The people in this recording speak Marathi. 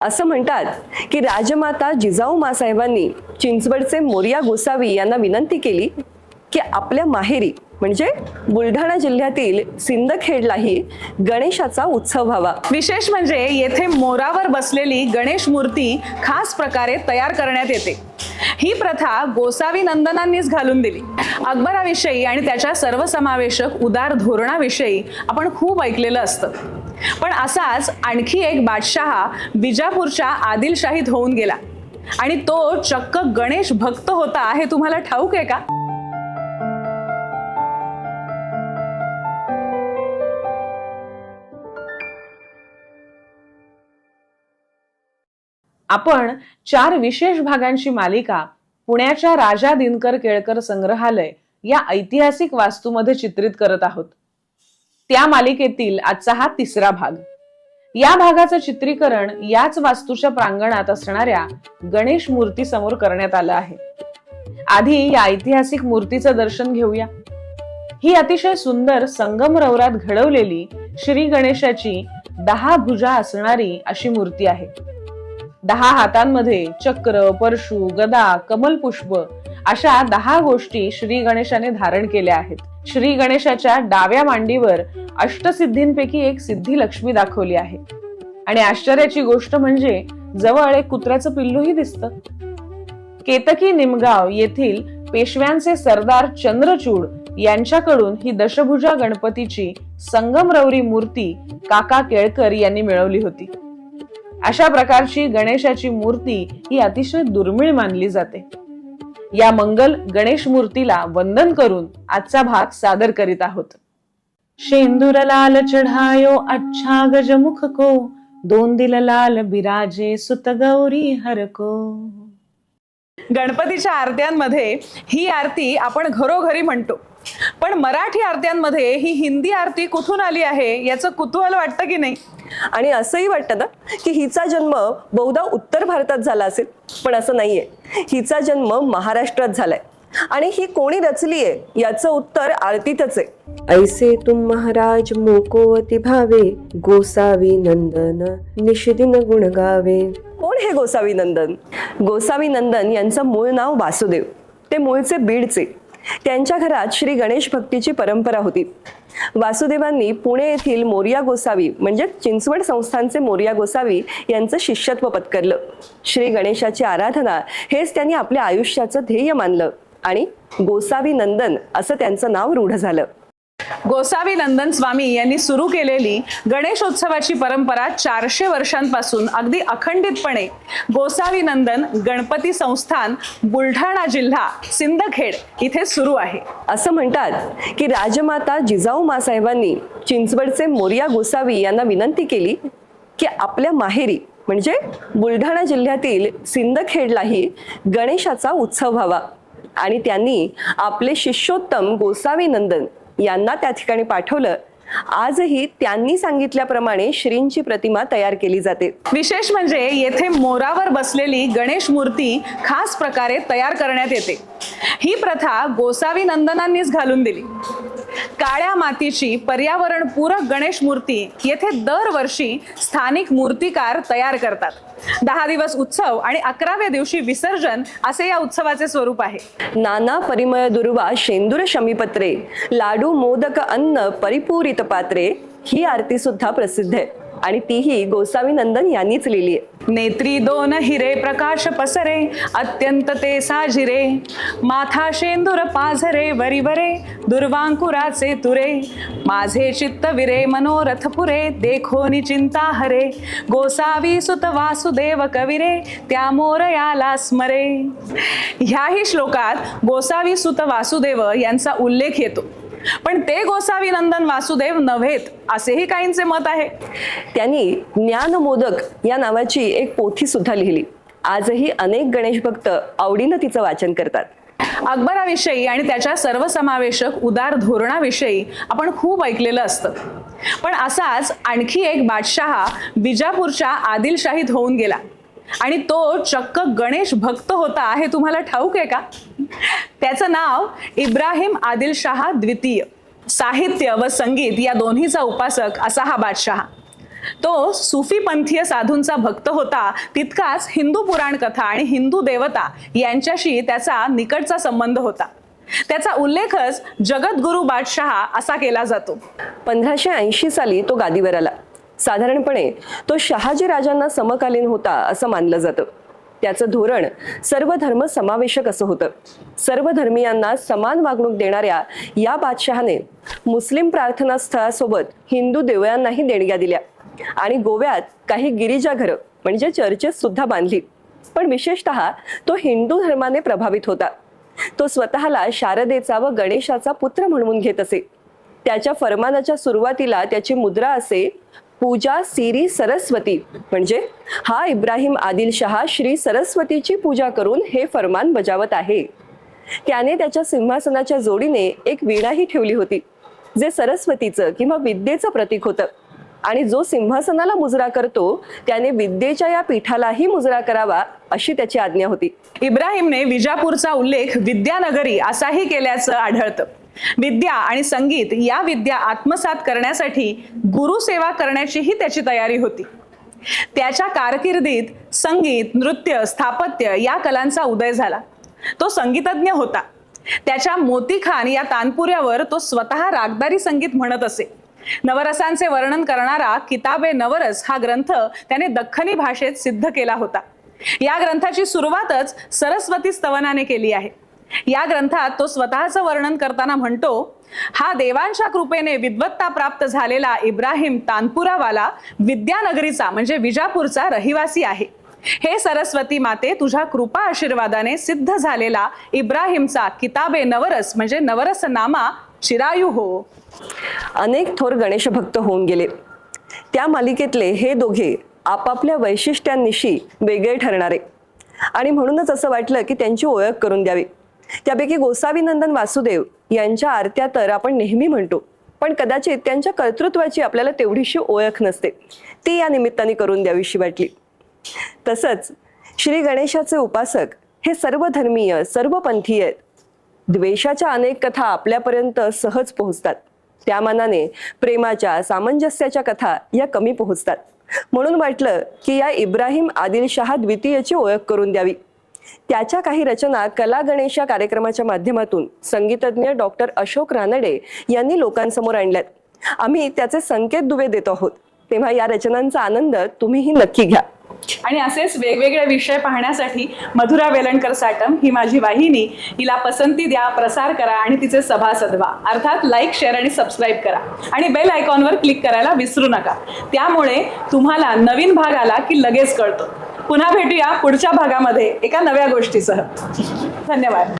असं म्हणतात की राजमाता जिजाऊ मासाहेबांनी चिंचवडचे मोरिया गोसावी यांना विनंती केली की आपल्या माहेरी म्हणजे बुलढाणा जिल्ह्यातील सिंदखेडलाही गणेशाचा उत्सव व्हावा. विशेष म्हणजे येथे मोरावर बसलेली गणेश मूर्ती खास प्रकारे तयार करण्यात येते. ही प्रथा गोसावी नंदनांनीच घालून दिली. अकबराविषयी आणि त्याच्या सर्वसमावेशक उदार धोरणाविषयी आपण खूप ऐकलेलं असतं. पण असाच आणखी एक बादशहा बिजापूरच्या आदिलशाहीत होऊन गेला. आणि तो चक्क गणेश भक्त होता हे तुम्हाला ठाऊक आहे का? आपण चार विशेष भागांची मालिका पुण्याच्या राजा दिनकर केळकर संग्रहालय या ऐतिहासिक वास्तूमध्ये चित्रित करत आहोत. त्या मालिकेतील आजचा हा तिसरा भाग. या भागाचं चित्रीकरण याच वास्तूच्या प्रांगणात असणाऱ्या गणेश मूर्ती समोर करण्यात आलं आहे. आधी या ऐतिहासिक मूर्तीचं दर्शन घेऊया. ही अतिशय सुंदर संगमरवरात घडवलेली श्री गणेशाची दहा भुजा असणारी अशी मूर्ती आहे. दहा हातांमध्ये चक्र परशु गदा कमलपुष्प अशा दहा गोष्टी श्री गणेशाने धारण केल्या आहेत. श्री गणेशाच्या डाव्या मांडीवर अष्टसिद्धींपैकी एक सिद्धी लक्ष्मी दाखवली आहे. आणि आश्चर्याची गोष्ट म्हणजे जवळ एक कुत्र्याचं पिल्लूही दिसत. केतकी निमगाव येथील पेशव्यांचे सरदार चंद्रचूड यांच्याकडून ही दशभुजा गणपतीची संगमरवरी मूर्ती काका केळकर यांनी मिळवली होती. अशा प्रकारची गणेशाची मूर्ती ही अतिशय दुर्मिळ मानली जाते. या मंगल गणेश मूर्तीला वंदन करून आजचा भाग सादर करीत आहोत. शेंदूर लाल चढायो अच्छा गजमुख को दोन दिल लाल बिराजे सुत गौरी हर को गणपतीच्या आरत्यांमध्ये ही आरती आपण घरोघरी म्हणतो. पण मराठी आरत्यांमध्ये ही हिंदी आरती कुठून आली आहे याचं कुतूहल वाटतं की नाही? आणि असंही वाटतं ना की हिचा जन्म बहुधा उत्तर भारतात झाला असेल पण असं नाहीये. हिचा जन्म महाराष्ट्रात झालाय. आणि ही कोणी रचली आहे याचं उत्तर आरतीतच आहे. ऐसे तुम महाराज मोको अति भावे गोसावी नंदन निषदिन गुण गावे. कोण हे गोसावी नंदन? गोसावी नंदन यांचं मूळ नाव वासुदेव. ते मूळचे बीडचे. त्यांच्या घरात श्री गणेश भक्तीची परंपरा होती. वासुदेवांनी पुणे येथील मोरिया गोसावी म्हणजे चिंचवड संस्थानचे मोरिया गोसावी यांचं शिष्यत्व पत्करलं. श्री गणेशाची आराधना हेच त्यांनी आपल्या आयुष्याचं ध्येय मानलं आणि गोसावी नंदन असं त्यांचं नाव रूढ झालं. गोसावी नंदन स्वामी यांनी सुरू केलेली गणेशोत्सवाची परंपरा चारशे वर्षांपासून अगदी अखंडितपणे. गोसावी नंदन गणपती संस्थान बुलढाणा जिल्हा सिंदखेड इथे सुरू आहे. असं म्हणतात की राजमाता जिजाऊ मासाहेबांनी चिंचवडचे मोरिया गोसावी यांना विनंती केली की आपल्या माहेरी म्हणजे बुलढाणा जिल्ह्यातील सिंदखेडलाही गणेशाचा उत्सव व्हावा. आणि त्यांनी आपले शिष्योत्तम गोसावी नंदन यांना त्या ठिकाणी पाठवलं. आजही त्यांनी सांगितल्याप्रमाणे श्रींची प्रतिमा तयार केली जाते. विशेष म्हणजे येथे मोरावर बसलेली गणेश मूर्ती खास प्रकारे तयार करण्यात येते. ही प्रथा गोसावी नंदनांनीच घालून दिली. काळ्या मातीची पर्यावरणपूरक गणेश मूर्ती येथे दरवर्षी स्थानिक मूर्तिकार तयार करतात. दहा दिवस उत्सव आणि अकराव्या दिवशी विसर्जन असे या उत्सवाचे स्वरूप आहे. नाना परिमय दुर्वा शेंदूर शमीपत्रे लाडू मोदक अन्न परिपूरित पात्रे ही आरती सुद्धा प्रसिद्ध आहे. आणि तीही गोसावी नंदन यांनीच लिहिली आहे. नेत्री दोन हिरे प्रकाश पसरे अत्यंत ते साजिरे. माथा शेंदूर पाझरे वरिवरे दुर्वांकुराचे तुरे. माझे चित्त विरे मनोरथ पुरे देखो चिंता हरे. गोसावी सुत वासुदेव कविरे त्या मोरयाला स्मरे. ह्याही श्लोकात गोसावी सुत वासुदेव यांचा उल्लेख येतो. पण ते गोसावी नंदन वासुदेव नव्हेत असेही काहींचे मत आहे. त्यांनी ज्ञान मोदक या नावाची एक पोथी सुद्धा लिहिली. आजही अनेक गणेश भक्त आवडीनं तिचं वाचन करतात. अकबराविषयी आणि त्याच्या सर्वसमावेशक उदार धोरणाविषयी आपण खूप ऐकलेलं असतं. पण असाच आणखी एक बादशहा बिजापूरच्या आदिलशाहीत होऊन गेला. आणि तो चक्क गणेश भक्त होता हे तुम्हाला ठाऊक आहे का? त्याचं नाव इब्राहिम आदिलशहा द्वितीय. साहित्य व संगीत या दोन्हीचा उपासक असा हा बादशहा. तो सुफी पंथीय साधूंचा भक्त होता तितकाच हिंदू पुराण कथा आणि हिंदू देवता यांच्याशी त्याचा निकटचा संबंध होता. त्याचा उल्लेखच जगद्गुरु बादशहा असा केला जातो. पंधराशे ऐंशी साली तो गादीवर आला. साधारणपणे तो शहाजी राजांना समकालीन होता असं मानलं जातं. त्याचं धोरण सर्व धर्म समावेशक असं होतं. सर्व धर्मियांना समान वागणूक देणाऱ्या या बादशहाने मुस्लिम प्रार्थना स्थळासोबत हिंदू देवळांनाही देणग्या दिल्या. आणि गोव्यात काही गिरिजा घरं म्हणजे चर्चेस सुद्धा बांधली. पण विशेषतः तो हिंदू धर्माने प्रभावित होता. तो स्वतःला शारदेचा व गणेशाचा पुत्र म्हणून घेत असे. त्याच्या फरमानाच्या सुरुवातीला त्याची मुद्रा असे पूजा सिरी सरस्वती. म्हणजे हा इब्राहिम आदिलशहा श्री सरस्वतीची पूजा करून हे फरमान बजावत आहे. त्याने त्याच्या सिंहासनाच्या जोडीने एक वीणाही ठेवली होती जे सरस्वतीचं किंवा विद्येचं प्रतीक होतं. आणि जो सिंहासनाला मुजरा करतो त्याने विद्येच्या या पीठालाही मुजरा करावा अशी त्याची आज्ञा होती. इब्राहिमने विजापूरचा उल्लेख विद्यानगरी असाही केल्याचं आढळतं. विद्या आणि संगीत या विद्या आत्मसात करण्यासाठी गुरुसेवा करण्याचीही त्याची तयारी होती. त्याच्या कारकिर्दीत संगीत नृत्य स्थापत्य या कलांचा उदय झाला. तो संगीतज्ञ होता. त्याच्या मोतीखान या तानपुऱ्यावर तो स्वतः रागदारी संगीत म्हणत असे. नवरसांचे वर्णन करणारा किताबे नवरस हा ग्रंथ त्याने दख्खनी भाषेत सिद्ध केला होता. या ग्रंथाची सुरुवातच सरस्वती स्तवनाने केली आहे. या ग्रंथात तो स्वतःचं वर्णन करताना म्हणतो हा देवांच्या कृपेने विद्वत्ता प्राप्त झालेला इब्राहिम तानपुरावाला विद्यानगरीचा म्हणजे विजापूरचा रहिवासी आहे. हे सरस्वती माते तुझ्या कृपा आशीर्वादाने सिद्ध झालेला इब्राहिमचा किताबे नवरस म्हणजे नवरस नामा चिरायू हो. अनेक थोर गणेश भक्त होऊन गेले. त्या मालिकेतले हे दोघे आपापल्या वैशिष्ट्यांनिशी वेगळे ठरणारे. आणि म्हणूनच असं वाटलं की त्यांची ओळख करून द्यावी. त्यापैकी गोसावीनंदन वासुदेव यांच्या आरत्या तर आपण नेहमी म्हणतो पण कदाचित त्यांच्या कर्तृत्वाची आपल्याला तेवढीशी ओळख नसते. ती या निमित्ताने करून द्यावीशी वाटली. तसंच श्री गणेशाचे उपासक हे सर्व धर्मीय सर्व पंथीय आहेत द्वेषाच्या अनेक कथा आपल्यापर्यंत सहज पोहोचतात. त्या मानाने प्रेमाच्या सामंजस्याच्या कथा या कमी पोहोचतात. म्हणून वाटलं की या इब्राहिम आदिलशहा द्वितीयची ओळख करून द्यावी. त्याच्या काही रचना कला गणेश या कार्यक्रमाच्या माध्यमातून संगीतज्ञ डॉक्टर अशोक रानडे यांनी लोकांसमोर आणल्यात. आम्ही त्याचे संकेत दुवे देत आहोत. तेव्हा या रचनांचा आनंद तुम्हीही नक्की घ्या. आणि असेच वेगवेगळे विषय पाहण्यासाठी मधुरा वेलणकर साटम ही माझी वाहिनी. हिला पसंती द्या प्रसार करा आणि तिचे सभासद व्हा अर्थात लाईक शेअर आणि सबस्क्राईब करा. आणि बेल आयकॉनवर क्लिक करायला विसरू नका. त्यामुळे तुम्हाला नवीन भाग आला की लगेच कळतो. पुन्हा भेटूया पुढच्या भागामध्ये एका नव्या गोष्टीसह. धन्यवाद.